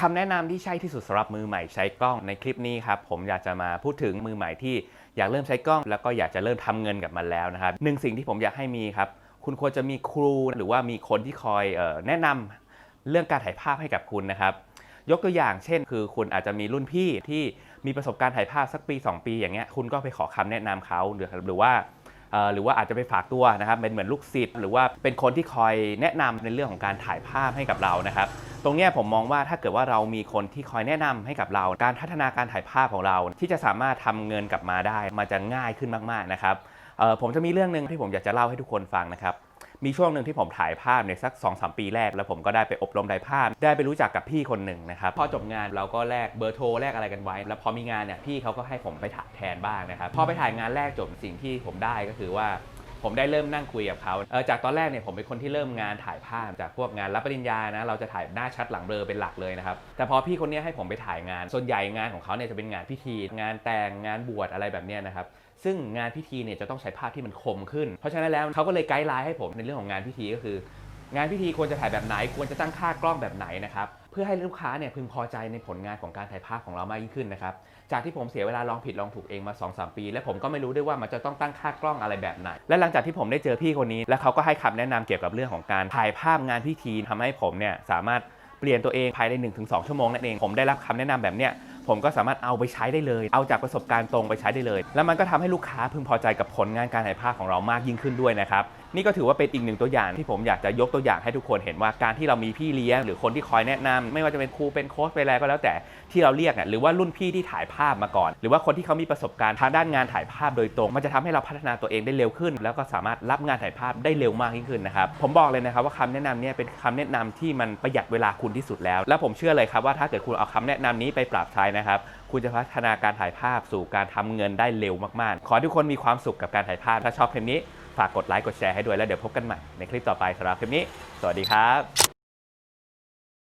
คำแนะนำที่ใช่ที่สุดสำหรับมือใหม่ใช้กล้องในคลิปนี้ครับผมอยากจะมาพูดถึงมือใหม่ที่อยากเริ่มใช้กล้อง แล้วก็อยากจะเริ่มทำเงินกับมันแล้วนะครับหนึ่งสิ่งที่ผมอยากให้มีครับคุณควรจะมีครูหรือว่ามีคนที่คอยออแนะนำเรื่องการถ่ายภาพให้กับคุณนะครับยกตัวอย่างเช่น คือคุณอาจจะมีรุ่นพี่ที่มีประสบการณ์ถ่ายภาพสักปี 2 ปีอย่างเงี้ยคุณก็ไปขอคำแนะนำเขาหรือหรือว่า หรือว่าอาจจะไปฝากตัวนะครับเป็นเหมือนลูกศิษย์หรือว่าเป็นคนที่คอยแนะนำในเรื่องของการถ่ายภาพให้กับเรานะครับตรงนี้ผมมองว่าถ้าเกิดว่าเรามีคนที่คอยแนะนำให้กับเรา การพัฒนาการถ่ายภาพของเรา ที่จะสามารถทำเงินกลับมาได้มันจะง่ายขึ้นมากๆนะครับผมจะมีเรื่องหนึ่งที่ผมอยากจะเล่าให้ทุกคนฟังนะครับ มีช่วงหนึ่งที่ผมถ่ายภาพในสัก2อสปีแรก แล้วผมก็ได้ไปอบรมถ่ายภาพ ได้ไปรู้จักกับพี่คนหนึ่งนะครับพอจบงานเราก็แลกเบอร์โทรแลกอะไรกันไว้ แล้วพอมีงานเนี่ยพี่เขาก็ให้ผมไปถ่ายแทนบ้างนะครับพอไปถ่ายงานแรกจบสิ่งที่ผมได้ก็คือว่า ผมได้เริ่มนั่งคุยกับเขาเออจากตอนแรกเนี่ยผมเป็นคนที่เริ่มงานถ่ายภาพจากพวกงานรับปริญญานะเราจะถ่ายหน้าชัดหลังเบลอเป็นหลักเลยนะครับแต่พอพี่คนนี้ให้ผมไปถ่ายงาน ส่วนใหญ่งานของเขาเนี่ยจะเป็นงานพิธี งานแต่งงานบวชอะไรแบบนี้นะครับซึ่งงานพิธีเนี่ยจะต้องใช้ภาพที่มันคมขึ้น เพราะฉะนั้นแล้วเขาก็เลยไกด์ไลน์ให้ผมในเรื่องของงานพิธีก็คือ งานพิธีควรจะถ่ายแบบไหน ควรจะตั้งค่ากล้องแบบไหนนะครับ เพื่อให้ลูกค้าเนี่ยพึงพอใจในผลงานของการถ่ายภาพของเรามากยิ่งขึ้นนะครับ จากที่ผมเสียเวลาลองผิดลองถูกเองมา 2-3 ปี และผมก็ไม่รู้ด้วยว่ามันจะต้องตั้งค่ากล้องอะไรแบบไหน และหลังจากที่ผมได้เจอพี่คนนี้ และเขาก็ให้คำแนะนำเกี่ยวกับเรื่องของการถ่ายภาพงานพิธีทำให้ผมเนี่ยสามารถเปลี่ยนตัวเองภายใน 1-2 ชั่วโมงนั่นเองผมได้รับคำแนะนำแบบเนี้ยผมก็สามารถเอาไปใช้ได้เลย เอาจากประสบการณ์ตรงไปใช้ได้เลย แล้วมันก็ทำให้ลูกค้าพึงพอใจกับผลงานการถ่ายภาพของเรามากยิ่งขึ้นด้วยนะครับ นี่ก็ถือว่าเป็นอีกหนึ่งตัวอย่างที่ผมอยากจะยกตัวอย่างให้ทุกคนเห็นว่าการที่เรามีพี่เลี้ยงหรือคนที่คอยแนะนำไม่ว่าจะเป็นครูเป็นโค้ชเป็นอะไรก็แล้วแต่ที่เราเรียกอะหรือว่ารุ่นพี่ที่ถ่ายภาพมาก่อน หรือว่าคนที่เขามีประสบการณ์ทางด้านงานถ่ายภาพโดยตรง มันจะทำให้เราพัฒนาตัวเองได้เร็วขึ้น แล้วก็สามารถรับงานถ่ายภาพได้เร็วมากยิ่งขึ้นนะครับผมบอกเลยนะครับว่าคำแนะนำเนี่ยเป็นคำแนะนำที่มันประหยัดเวลาคุณที่สุดแล้ว และผมเชื่อเลยครับว่าถ้าเกิดคุณเอาคำแนะนำนี้ไปปรับใช้นะครับ คุณจะพัฒนาการถ่ายภาพสู่การทำเงินได้เร็วมากๆ ขอทุกคนมีความสุขกับการถ่ายภาพ ถ้าชอบคลิปนี้ ฝากกดไลค์กดแชร์ให้ด้วยแล้วเดี๋ยวพบกันใหม่ในคลิปต่อไปสำหรับคลิปนี้ สวัสดีครับ